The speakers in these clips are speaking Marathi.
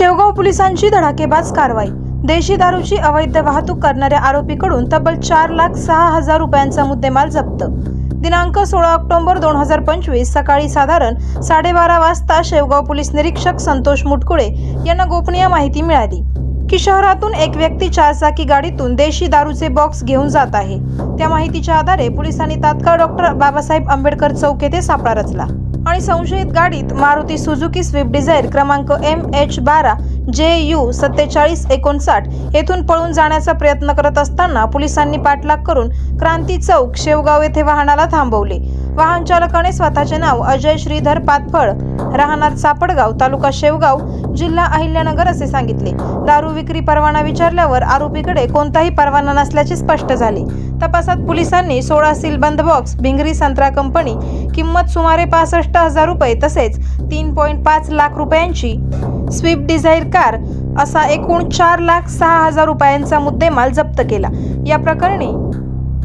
शेवगाव पोलिसांची धडाकेबाज कारवाई. देशी दारूची अवैध वाहतूक करणाऱ्या आरोपीकडून तब्बल चार लाख सहा हजार रुपयांचा मुद्देमाल जप्त. दिनांक सोळा ऑक्टोबर दोन हजार पंचवीस सकाळी साधारण साडेबारा वाजता शेवगाव पोलीस निरीक्षक संतोष मुटकुळे यांना गोपनीय माहिती मिळाली. की शहरातून एक व्यक्ती चारचाकी गाडीतून देशी दारूचे बॉक्स घेऊन जात आहे. त्या माहितीच्या आधारे पोलिसांनी तात्काळ डॉक्टर बाबासाहेब आंबेडकर चौक येथे सापळा रचला. आणि संशयित गाडीत मारुती सुझुकी स्विफ्ट डिझायर क्रमांक एम एच बारा जे यू सत्तेचाळीस एकोणसाठ येथून पळून जाण्याचा प्रयत्न करत असताना पोलिसांनी पाठलाग करून क्रांती चौक शेवगाव येथे वाहनाला थांबवले. वाहन चालकाने स्वतःचे नाव अजय श्रीधर पातफळ राहणार सापडगाव तालुका शेवगाव जिल्हा अहिल्यानगर असे सांगितले. दारू विक्री परवाना विचारल्यावर आरोपीकडे कोणताही परवाना नसल्याचे स्पष्ट झाले. तपासात पोलिसांनी सोळा सीलबंद बॉक्स भिंगरी संत्रा कंपनी किंमत सुमारे पासष्ट हजार रुपये तसेच तीन पॉईंट पाच लाख रुपयांची स्विफ्ट डिझायर कार असा एकूण चार लाख सहा हजार रुपयांचा मुद्देमाल जप्त केला. या प्रकरणी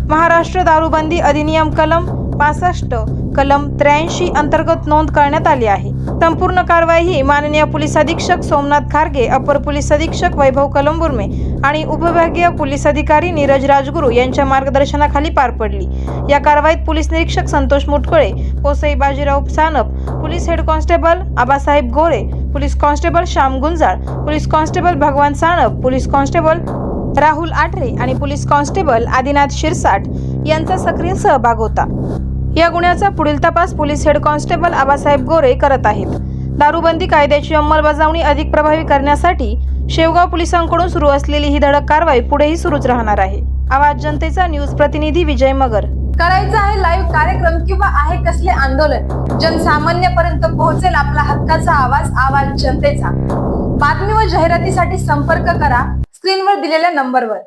महाराष्ट्र दारूबंदी अधिनियम कलम पासष्ट कलम त्र्याऐंशी अंतर्गत नोंद करण्यात आली आहे. संपूर्ण कारवाई ही माननीय पोलीस अधीक्षक सोमनाथ खारगे अपर पोलीस अधीक्षक वैभव कलंबुर्मे आणि उपविभागीय पोलीस अधिकारी नीरज राजगुरू यांच्या मार्गदर्शनाखाली पार पडली. या कारवाईत पोलीस निरीक्षक Santosh Mutkale Kosei Bajirao Sanap police head constable Abasaheb Gore police constable Shyam Gunjal police constable Bhagwan Sanap police constable Rahul Athare आणि पोलीस कॉन्स्टेबल आदिनाथ शिरसाट यांचा सक्रिय सहभाग होता. या गुन्ह्याचा पुढील तपास police head constable Abasaheb Gore करत आहेत. दारूबंदी कायद्याची अंमलबजावणी अधिक प्रभावी करण्यासाठी शेवगाव पोलिसांकडून सुरू असलेली ही धडक कारवाई पुढेही सुरूच राहणार आहे. आवाज जनतेचा न्यूज प्रतिनिधी विजय मगर. करायचं आहे लाईव्ह कार्यक्रम किंवा आहे कसले आंदोलन? जनसामान्यपर्यंत पोहोचेल आपला हक्काचा आवाज आवाज जनतेचा. बातमी व जाहिरातीसाठी संपर्क करा. स्क्रीनवर दिलेल्या नंबरवर.